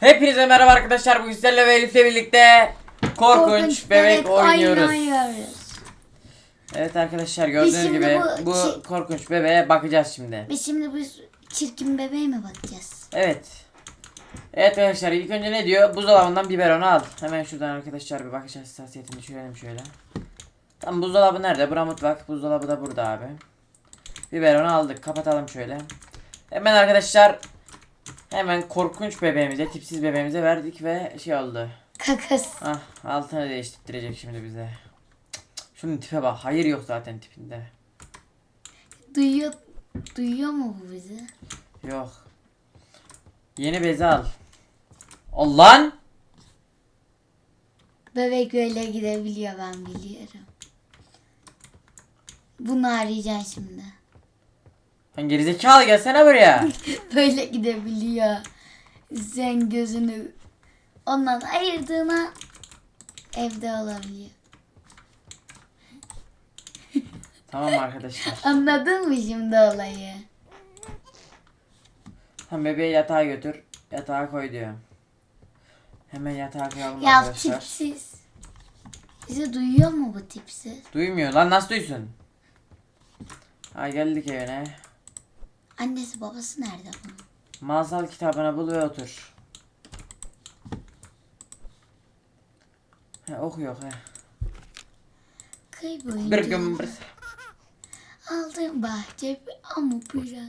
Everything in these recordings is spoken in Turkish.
Hepinize merhaba arkadaşlar. Bugün sizlerle ve Elif'le birlikte korkunç, bebek, oynuyoruz. oynuyoruz. Evet arkadaşlar gördüğünüz gibi bu bu, korkunç bebeğe bakacağız şimdi. Biz şimdi bu çirkin bebeğe mi bakacağız? Evet. Evet arkadaşlar ilk önce ne diyor? Buzdolabından biberonu al. Hemen şuradan arkadaşlar bir bakış hassasiyetini düşürelim şöyle. Tam buzdolabı nerede? Bura mutfak. Buzdolabı da burada abi. Biberonu aldık. Kapatalım şöyle. Hemen arkadaşlar hemen korkunç bebeğimize, tipsiz bebeğimize verdik ve şey oldu. Kakas. Ah altını değiştirecek şimdi bize. Şunun tipe bak. Hayır yok zaten tipinde. Duyuyor, duyuyor mu bu bizi? Yok. Yeni bezi al. Al lan. Bebek böyle gidebiliyor ben biliyorum. Bunu arayacaksın şimdi. Lan gerizekalı gelsene buraya. Böyle gidebiliyor. Sen gözünü ondan ayırdığına evde olabiliyor. tamam arkadaşlar. Anladın mı şimdi olayı? Tam bebeği yatağa götür. Yatağa koy diyor. Hemen yatağa koyalım Ya arkadaşlar. tipsiz. Bizi duyuyor mu bu tipsiz? Duymuyor lan nasıl duysun? Ha geldik evine. Annesi babası nerede bunun? Masal kitabını bul ve otur. He okuyor he. Kıy boyunca Bir gün bir... aldım bahçe ama biraz.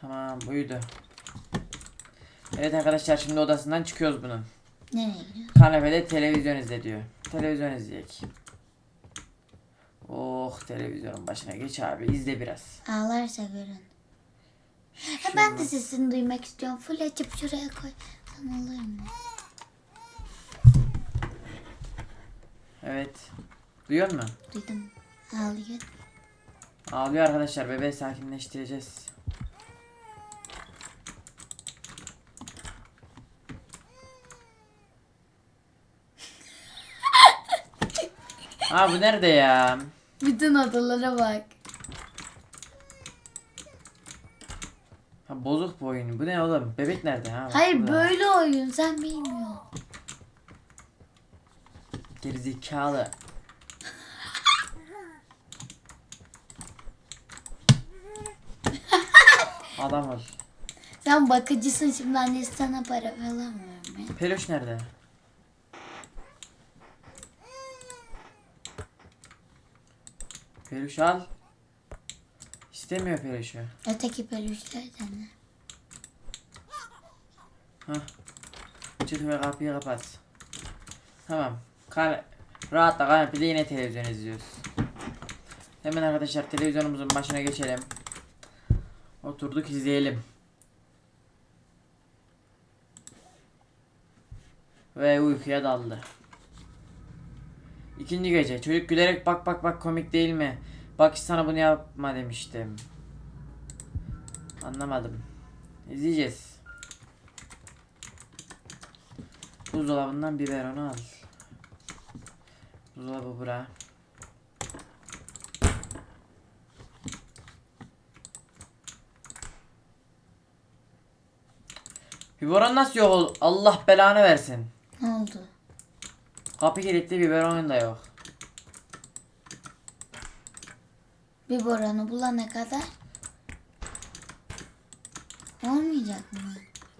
Tamam uyudu. Evet arkadaşlar şimdi odasından çıkıyoruz bunun. Nereye gidiyor? Kanepede televizyon izle diyor. Televizyon izleyek. Oh televizyonun başına geç abi izle biraz. Ağlarsa görün. Ha, ben de sesini duymak istiyorum. Full açıp şuraya koy. Sen olur mu? Evet. Duyuyor musun? Duydum. Ağlıyor. Ağlıyor arkadaşlar bebeği sakinleştireceğiz. Ha bu nerede ya? Bütün odalara bak. Ha bozuk bu oyun. Bu ne oğlum? Bebek nerede ha? Bak Hayır burada. böyle oyun sen bilmiyorsun. Gerizekalı. Adam ol. Sen bakıcısın şimdi annesi sana para falan vermiyor. Peluş nerede? Peluş al. İstemiyor peluşu. Öteki peluşlardan? Hah. Çık ve kapıyı kapat. Tamam. Kan rahatla kanepede yine televizyon izliyoruz. Hemen arkadaşlar televizyonumuzun başına geçelim. Oturduk izleyelim. Ve uykuya daldı. İkinci gece çocuk gülerek bak bak bak komik değil mi? Bak sana bunu yapma demiştim. Anlamadım. İzleyeceğiz. Buzdolabından biberonu al. Buzdolabı bura. Biberon nasıl yok ol? Allah belanı versin. Ne oldu? Kapı kilitli biberon da yok. Bir boranı bulana kadar olmayacak mı?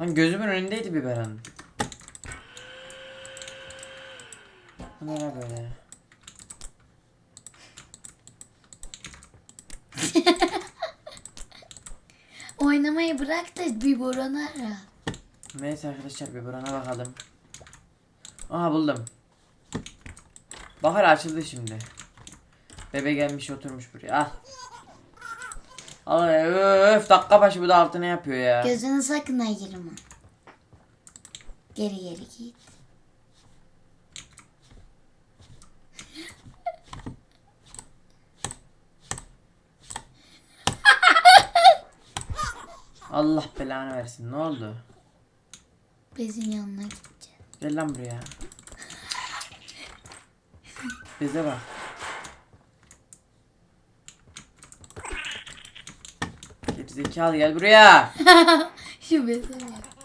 Lan gözümün önündeydi biberon. Bu ne böyle? Oynamayı bırak da bir boranı ara. Neyse arkadaşlar biberona bakalım. Aha buldum. Bahar açıldı şimdi. Bebe gelmiş oturmuş buraya. Al. Al öf dakika başı bu da altına yapıyor ya. Gözünü sakın ayırma. Geri geri git. Allah belanı versin. Ne oldu? Bezin yanına gideceğiz. Gel lan buraya. Bize bak. Gerizekalı gel buraya. Şu beze bak.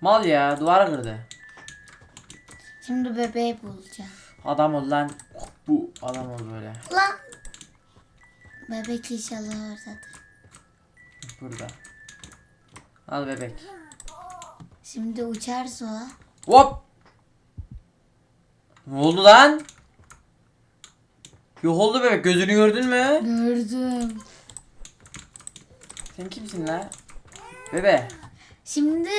Mal ya duvarı kırdı. Şimdi bebeği bulacağım. Adam ol lan. Bu adam ol böyle. Lan. Bebek inşallah oradadır. Burada. Al bebek. Şimdi uçarsa o. Hop. Ne oldu lan? Yok oldu bebek gözünü gördün mü? Gördüm. Sen kimsin lan? Bebe. Şimdi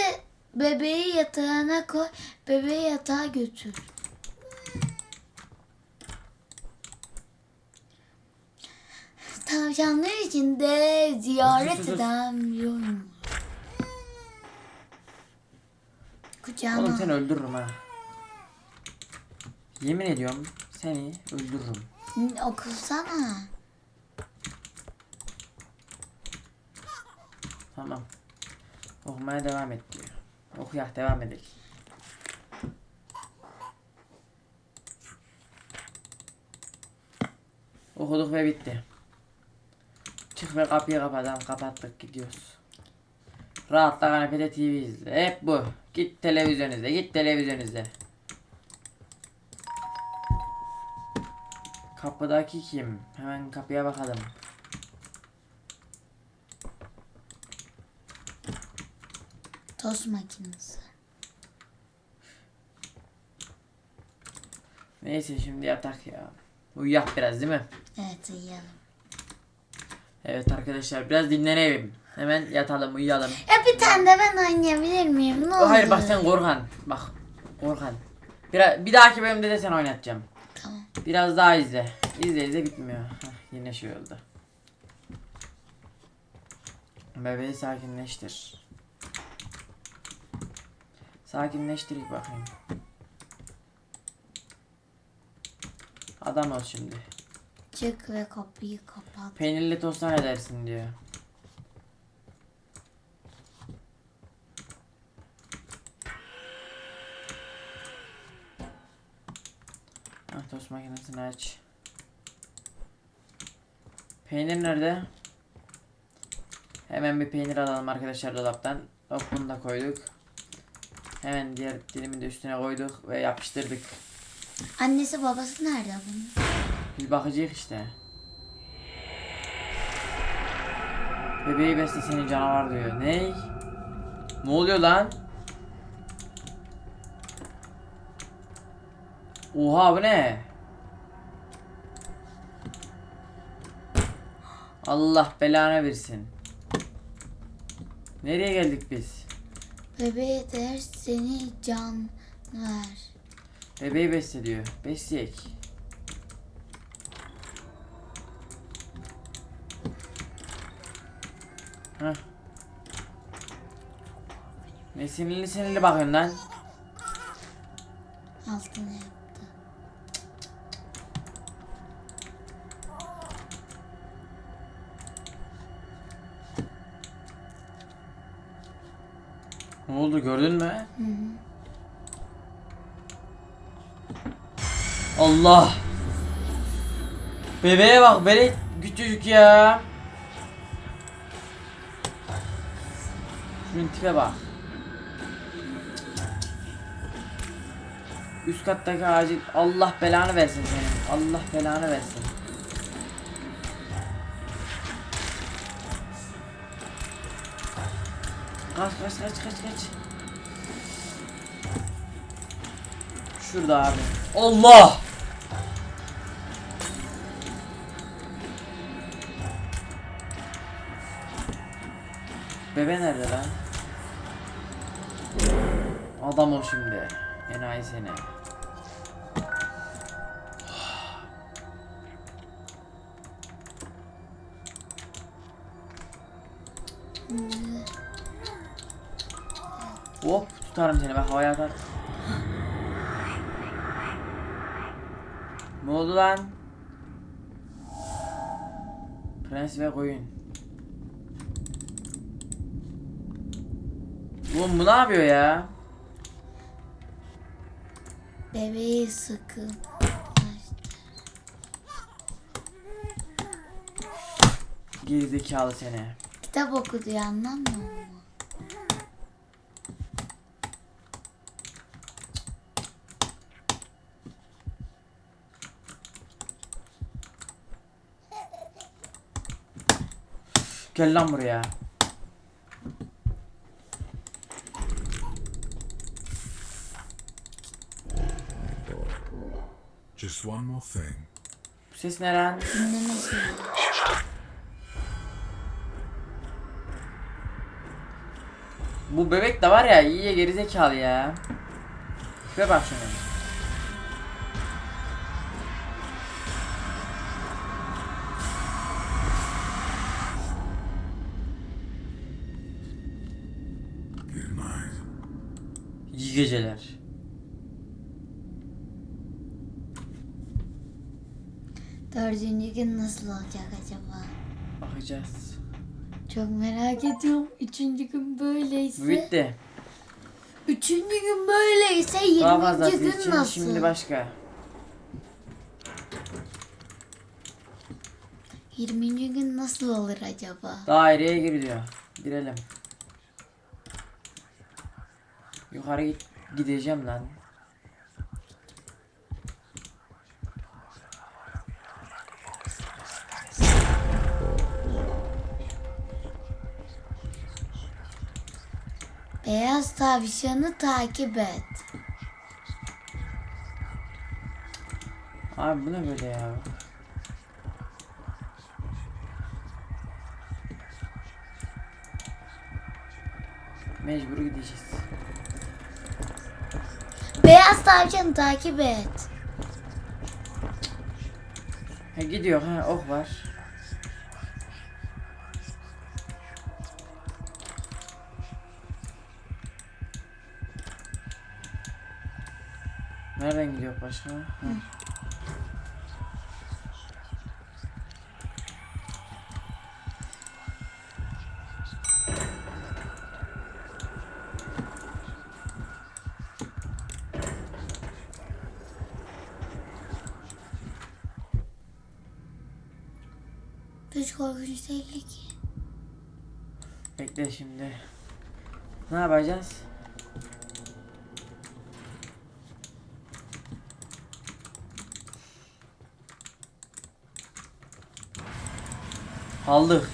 bebeği yatağına koy. Bebeği yatağa götür. Tavşanlar için de ziyaret edemiyorum. Kucağına. Oğlum seni öldürürüm ha. Yemin ediyorum seni öldürürüm. Okusana. Tamam. Okumaya devam et diyor. Okuyak devam edelim. Okuduk ve bitti. Çık ve kapıyı kapatalım. Kapattık gidiyoruz. Rahatla kanepede TV izle. Hep bu. Git televizyon izle. Git televizyon izle. Kapıdaki kim? Hemen kapıya bakalım. Tost makinesi. Neyse şimdi yatak ya. Uyuyak biraz değil mi? Evet uyuyalım. Evet arkadaşlar biraz dinlenelim. Hemen yatalım uyuyalım. Ya bir tane de ben oynayabilir miyim? Ne olur. Hayır bak sen Korkan. Bak Korkan. Bir, bir dahaki bölümde de sen oynatacağım. Tamam. Biraz daha izle. İzle izle bitmiyor. Hah, yine şey oldu. Bebeği sakinleştir. Sakinleştir bakayım. Adam ol şimdi. Çık ve kapıyı kapat. Peynirli tosta ne dersin diyor. Ah tost makinesini aç. Peynir nerede? Hemen bir peynir alalım arkadaşlar dolaptan. Hop bunu da koyduk. Hemen diğer dilimi de üstüne koyduk ve yapıştırdık. Annesi babası nerede bunun? Biz bakacağız işte. Bebeği besle senin canavar diyor. Ney? Ne oluyor lan? Oha bu ne? Allah belanı versin. Nereye geldik biz? Bebeğe der seni can ver. Bebeği besle diyor. Besleyek. Heh. Ne sinirli sinirli bakıyorsun lan? Altına yaptı. Ne oldu gördün mü? Hı hı. Allah! Bebeğe bak böyle küçücük ya. Şunun tipe bak. Üst kattaki acil Allah belanı versin senin. Allah belanı versin. Kaç kaç kaç kaç kaç. Şurada abi. Allah! Bebe nerede lan? Adam o şimdi. Enayi seni. Hop tutarım seni bak havaya atar. Ne oldu lan? Prens ve koyun. Oğlum bu ne yapıyor ya? Bebeği sıkın. Gerizekalı seni. Kitap okudu ya anlamıyor mu? Gel lan buraya. Just one more thing. Bu ses ne lan? Dinlemesi. Bu bebek de var ya iyice gerizekalı ya. Şuraya bak şuna. İyi geceler. Dördüncü gün nasıl olacak acaba? Bakacağız. Çok merak ediyorum. Üçüncü gün böyleyse. Bitti. Üçüncü gün böyleyse Daha yirminci fazlası gün için nasıl? şimdi başka. Yirminci gün nasıl olur acaba? Daireye gir diyor. Girelim. Yukarı git gideceğim lan. Beyaz tavşanı takip et. Abi bu ne böyle ya? Mecbur gideceğiz. Beyaz tavşanı takip et. Ha gidiyor ha ok var. Nereden gidiyor başka? Hiç korkunç değil ki. Bekle şimdi. Ne yapacağız? Aldık.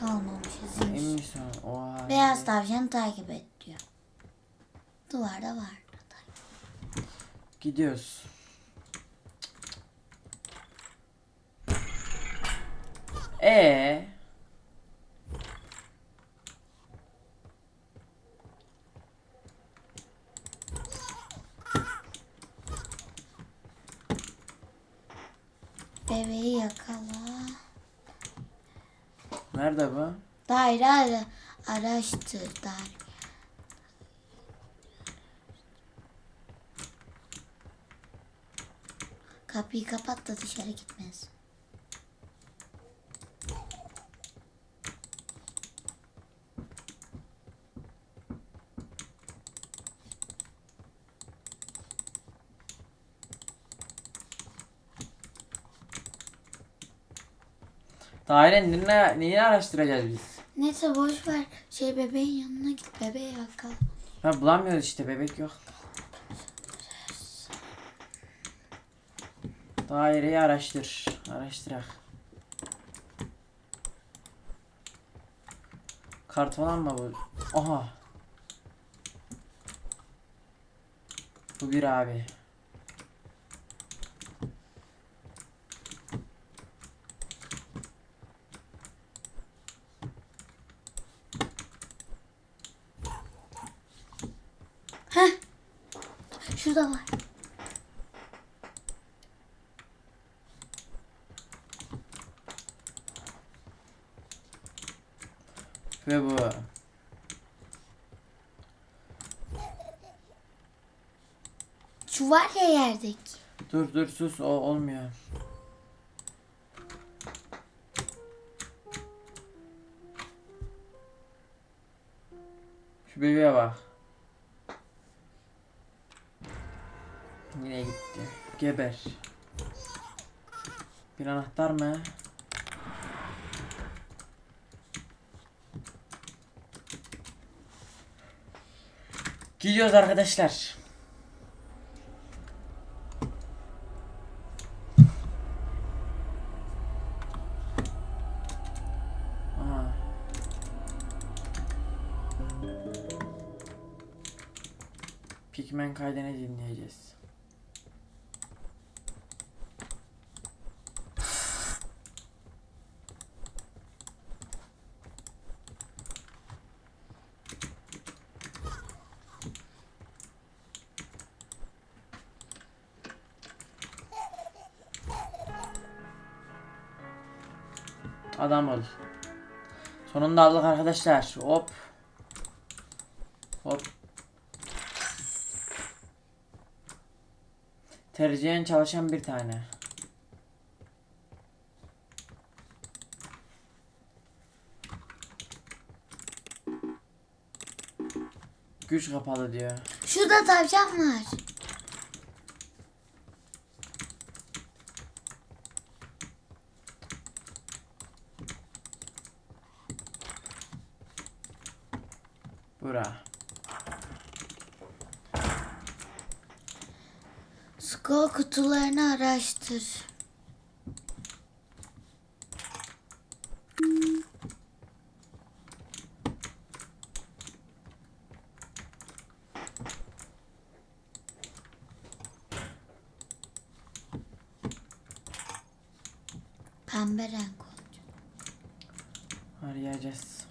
Kalmamışız. Emin misin? Beyaz tavşanı takip et diyor. Duvarda var. Gidiyoruz. E Bebeği yakala. nerede bu? Daire ara, araştır. Daire. Kapıyı kapat da dışarı gitmez. Dairenin ne, neyini araştıracağız biz? Neyse boş ver. Şey bebeğin yanına git. Bebeği yakala. Ha bulamıyoruz işte bebek yok. Daireyi araştır. Araştırak. Kart falan mı bu? Aha. Bu bir abi. Şurada var. Ve bu. Yerdeki. Dur dur sus o olmuyor. Şu bebeğe bak. Yine gitti. Geber. Bir anahtar mı? Gidiyoruz arkadaşlar. Adam ol. Sonunda aldık arkadaşlar. Hop. Hop. Tercihen çalışan bir tane. Güç kapalı diyor. Şurada tavşan var. Bura. Skor kutularını araştır. Pembe renk olacak. Arayacağız.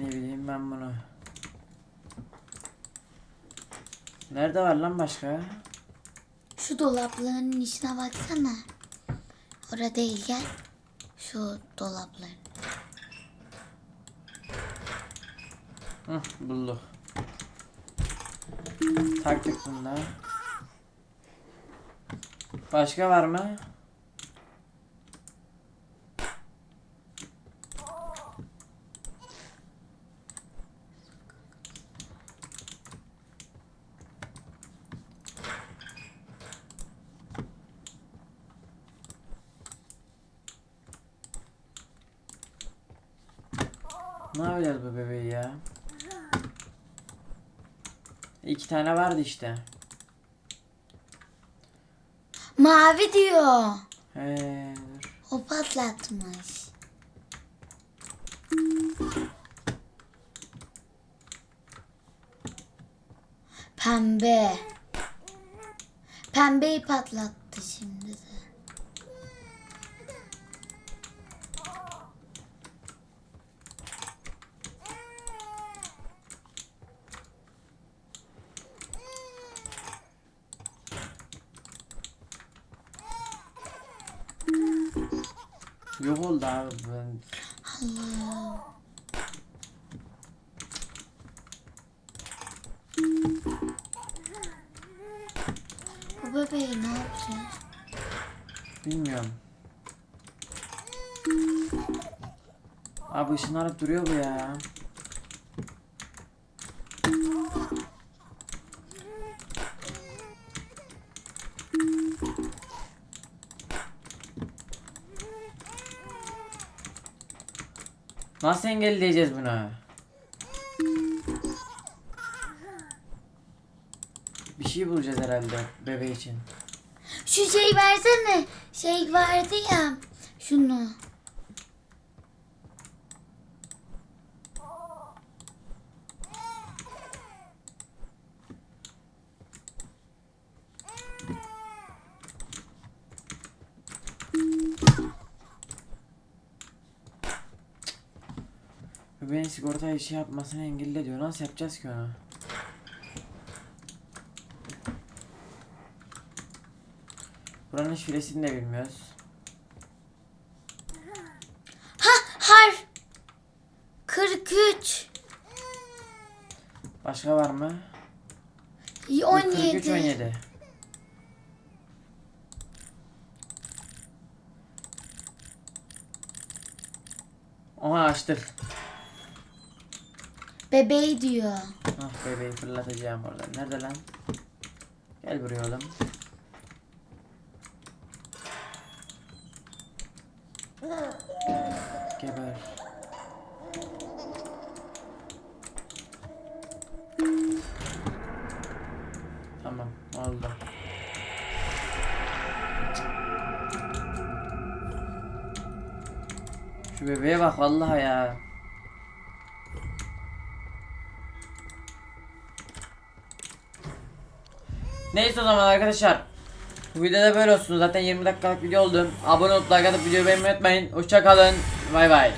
Ne bileyim ben bunu. Nerede var lan başka? Şu dolapların içine baksana. Orada değil gel. Şu dolapların. Hı, bulduk. Taktık bunda. Başka var mı? Ne yapacağız bu bebeği ya? İki tane vardı işte. Mavi diyor. He, dur. O patlatmış. Pembe. Pembeyi patlattı şimdi de. Ben... Allah. Bu bebeği ne yapacağız? Bilmiyorum. Abi ışınlanıp duruyor bu ya. Nasıl engelleyeceğiz bunu? Bir şey bulacağız herhalde bebe için. Şu şey versene. Şey vardı ya. Şunu. Ve beni sigorta işi şey yapmasını engelle diyor. Nasıl yapacağız ki onu? Buranın şifresini de bilmiyoruz. Ha har. 43. Başka var mı? 17. 43 17. Oha açtık. Bebeği diyor. Ah bebeği fırlatacağım oradan. Nerede lan? Gel buraya oğlum. Geber. Tamam oldu. Şu bebeğe bak vallahi ya. Neyse o zaman arkadaşlar. Bu videoda böyle olsun. Zaten 20 dakikalık video oldu. Abone olup like atıp videoyu beğenmeyi unutmayın. Hoşça kalın. Bay bay.